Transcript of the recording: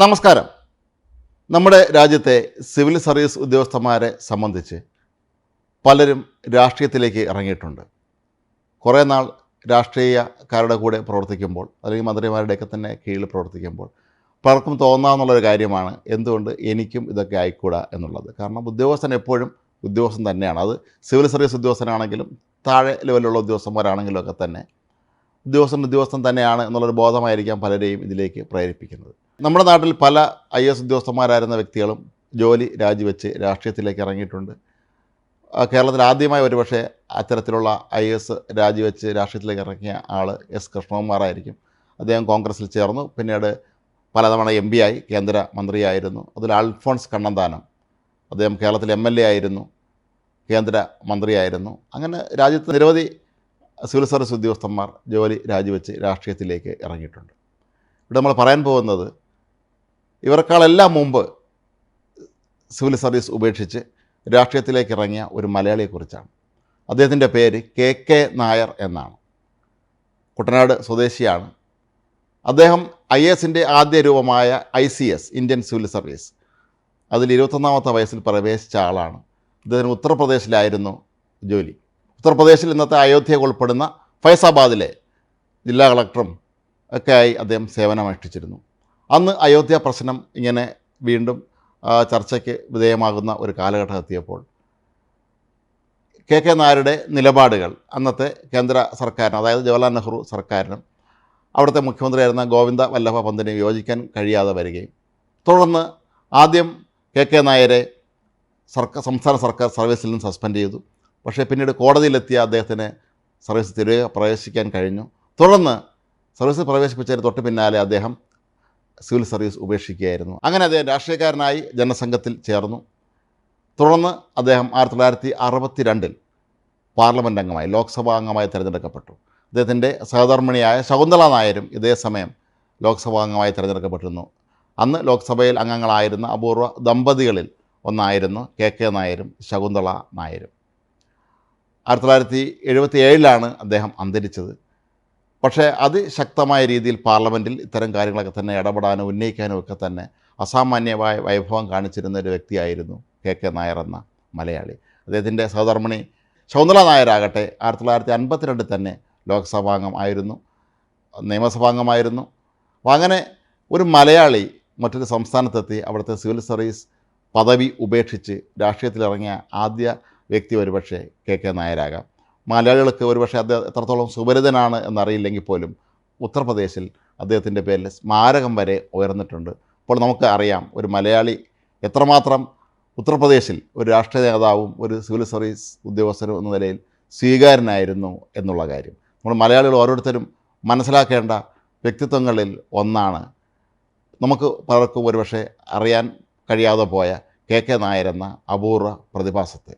നമസ്കാരം. നമ്മുടെ രാജ്യത്തെ സിവിൽ സർവീസ് ഉദ്യോഗസ്ഥന്മാരെ സംബന്ധിച്ച് പലരും രാഷ്ട്രീയത്തിലേക്ക് ഇറങ്ങിയിട്ടുണ്ട്. കുറേ നാൾ രാഷ്ട്രീയക്കാരുടെ കൂടെ പ്രവർത്തിക്കുമ്പോൾ അല്ലെങ്കിൽ മന്ത്രിമാരുടെയൊക്കെ തന്നെ കീഴിൽ പ്രവർത്തിക്കുമ്പോൾ പലർക്കും തോന്നാമെന്നുള്ളൊരു കാര്യമാണ് എന്തുകൊണ്ട് എനിക്കും ഇതൊക്കെ ആയിക്കൂടാ എന്നുള്ളത്. കാരണം ഉദ്യോഗസ്ഥൻ എപ്പോഴും ഉദ്യോഗസ്ഥൻ തന്നെയാണ്. അത് സിവിൽ സർവീസ് ഉദ്യോഗസ്ഥനാണെങ്കിലും താഴെ ലെവലിലുള്ള ഉദ്യോഗസ്ഥന്മാരാണെങ്കിലും ഒക്കെ തന്നെ ഉദ്യോഗസ്ഥൻ ഉദ്യോഗസ്ഥൻ തന്നെയാണ് എന്നുള്ളൊരു ബോധമായിരിക്കാം പലരെയും ഇതിലേക്ക് പ്രേരിപ്പിക്കുന്നത്. നമ്മുടെ നാട്ടിൽ പല ഐ എസ് ഉദ്യോഗസ്ഥന്മാരായിരുന്ന വ്യക്തികളും ജോലി രാജിവെച്ച് രാഷ്ട്രീയത്തിലേക്ക് ഇറങ്ങിയിട്ടുണ്ട്. കേരളത്തിൽ ആദ്യമായി ഒരുപക്ഷെ അത്തരത്തിലുള്ള ഐ എസ് രാജിവെച്ച് രാഷ്ട്രീയത്തിലേക്ക് ഇറങ്ങിയ ആൾ എസ് കൃഷ്ണകുമാറായിരിക്കും. അദ്ദേഹം കോൺഗ്രസ്സിൽ ചേർന്നു. പിന്നീട് പലതവണ എം പി ആയി കേന്ദ്ര മന്ത്രിയായിരുന്നു. അതിൽ അൽഫോൺസ് കണ്ണന്താനം. അദ്ദേഹം കേരളത്തിൽ എം എൽ എ ആയിരുന്നു. കേന്ദ്ര മന്ത്രിയായിരുന്നു. അങ്ങനെ രാജ്യത്ത് നിരവധി സിവിൽ സർവീസ് ഉദ്യോഗസ്ഥന്മാർ ജോലി രാജിവെച്ച് രാഷ്ട്രീയത്തിലേക്ക് ഇറങ്ങിയിട്ടുണ്ട്. ഇവിടെ നമ്മൾ പറയാൻ പോകുന്നത് ഇവർക്കാളെല്ലാം മുമ്പ് സിവിൽ സർവീസ് ഉപേക്ഷിച്ച് രാഷ്ട്രീയത്തിലേക്ക് ഇറങ്ങിയ ഒരു മലയാളിയെക്കുറിച്ചാണ്. അദ്ദേഹത്തിന്റെ പേര് കെ കെ നായർ എന്നാണ്. കുട്ടനാട് സ്വദേശിയാണ്. അദ്ദേഹം ഐ എസിന്റെ ആദ്യ രൂപമായ I C S Indian civil service അതിൽ ഇരുപത്തൊന്നാമത്തെ വയസ്സിൽ പ്രവേശിച്ച ആളാണ്. അദ്ദേഹത്തിന് ഉത്തർപ്രദേശിലായിരുന്നു ജോലി. ഉത്തർപ്രദേശിൽ ഇന്നത്തെ അയോധ്യ ഉൾപ്പെടുന്ന ഫൈസാബാദിലെ ജില്ലാ കളക്ടറും ഒക്കെയായി അദ്ദേഹം സേവനമനുഷ്ഠിച്ചിരുന്നു. അന്ന് അയോധ്യ പ്രശ്നം ഇങ്ങനെ വീണ്ടും ചർച്ചയ്ക്ക് വിധേയമാകുന്ന ഒരു കാലഘട്ടം എത്തിയപ്പോൾ കെ കെ നായരുടെ നിലപാടുകൾ അന്നത്തെ കേന്ദ്ര സർക്കാരിന് അതായത് ജവഹർലാൽ നെഹ്റു സർക്കാരിനും അവിടുത്തെ മുഖ്യമന്ത്രിയായിരുന്ന ഗോവിന്ദ വല്ലഭ പന്തിനെ യോജിക്കാൻ കഴിയാതെ വരികയും തുടർന്ന് ആദ്യം കെ കെ നായരെ സർക്കാർ സംസ്ഥാന സർക്കാർ സർവീസിൽ നിന്ന് സസ്പെൻഡ് ചെയ്തു. പക്ഷേ പിന്നീട് കോടതിയിലെത്തിയ അദ്ദേഹത്തിന് സർവീസ് തിരികെ പ്രവേശിക്കാൻ കഴിഞ്ഞു. തുടർന്ന് സർവീസിൽ പ്രവേശിപ്പിച്ചതിന് തൊട്ട് പിന്നാലെ അദ്ദേഹം സിവിൽ സർവീസ് ഉപേക്ഷിക്കുകയായിരുന്നു. അങ്ങനെ അദ്ദേഹം രാഷ്ട്രീയക്കാരനായി ജനസംഘത്തിൽ ചേർന്നു. തുടർന്ന് അദ്ദേഹം ആയിരത്തി തൊള്ളായിരത്തി അറുപത്തി രണ്ടിൽ പാർലമെന്റ് അംഗമായി ലോക്സഭാ അംഗമായി തിരഞ്ഞെടുക്കപ്പെട്ടു. അദ്ദേഹത്തിന്റെ സഹധർമ്മിണിയായ ശകുന്തള നായരും ഇതേ സമയം ലോക്സഭാ അംഗമായി തിരഞ്ഞെടുക്കപ്പെട്ടിരുന്നു. അന്ന് ലോക്സഭയിൽ അംഗങ്ങളായിരുന്ന അപൂർവ ദമ്പതികളിൽ ഒന്നായിരുന്നു കെ കെ നായരും ശകുന്തള നായരും. ആയിരത്തി തൊള്ളായിരത്തി എഴുപത്തി ഏഴിലാണ് അദ്ദേഹം അന്തരിച്ചത്. പക്ഷേ അത് ശക്തമായ രീതിയിൽ പാർലമെന്റിൽ ഇത്തരം കാര്യങ്ങളൊക്കെ തന്നെ ഇടപെടാനും ഉന്നയിക്കാനും ഒക്കെ തന്നെ അസാമാന്യമായ വൈഭവം കാണിച്ചിരുന്ന ഒരു വ്യക്തിയായിരുന്നു കെ കെ നായർ എന്ന മലയാളി. അദ്ദേഹത്തിന്റെ സഹധർമ്മിണി ശൗന്ദള നായരാകട്ടെ ആയിരത്തി തൊള്ളായിരത്തി അൻപത്തിരണ്ടിൽ തന്നെ ലോക്സഭാംഗം ആയിരുന്നു നിയമസഭാംഗമായിരുന്നു. അപ്പോൾ അങ്ങനെ ഒരു മലയാളി മറ്റൊരു സംസ്ഥാനത്തെത്തി അവിടുത്തെ സിവിൽ സർവീസ് പദവി ഉപേക്ഷിച്ച് രാഷ്ട്രീയത്തിലിറങ്ങിയ ആദ്യ വ്യക്തി ഒരുപക്ഷെ കെ കെ നായരാകാം. മലയാളികൾക്ക് ഒരുപക്ഷെ അദ്ദേഹം എത്രത്തോളം സുപരിതനാണ് എന്നറിയില്ലെങ്കിൽ പോലും ഉത്തർപ്രദേശിൽ അദ്ദേഹത്തിന്റെ പേരിൽ സ്മാരകം വരെ ഉയർന്നിട്ടുണ്ട്. അപ്പോൾ നമുക്ക് അറിയാം ഒരു മലയാളി എത്രമാത്രം ഉത്തർപ്രദേശിൽ ഒരു രാഷ്ട്രീയ നേതാവും ഒരു സിവിൽ സർവീസ് ഉദ്യോഗസ്ഥരും എന്ന നിലയിൽ സ്വീകാരനായിരുന്നു എന്നുള്ള കാര്യം. നമ്മൾ മലയാളികൾ ഓരോരുത്തരും മനസ്സിലാക്കേണ്ട വ്യക്തിത്വങ്ങളിൽ ഒന്നാണ്. നമുക്ക് പലർക്കും ഒരുപക്ഷെ അറിയാൻ കഴിയാതെ പോയ കെ കെ നായർ എന്ന അപൂർവ പ്രതിഭാസത്തെ.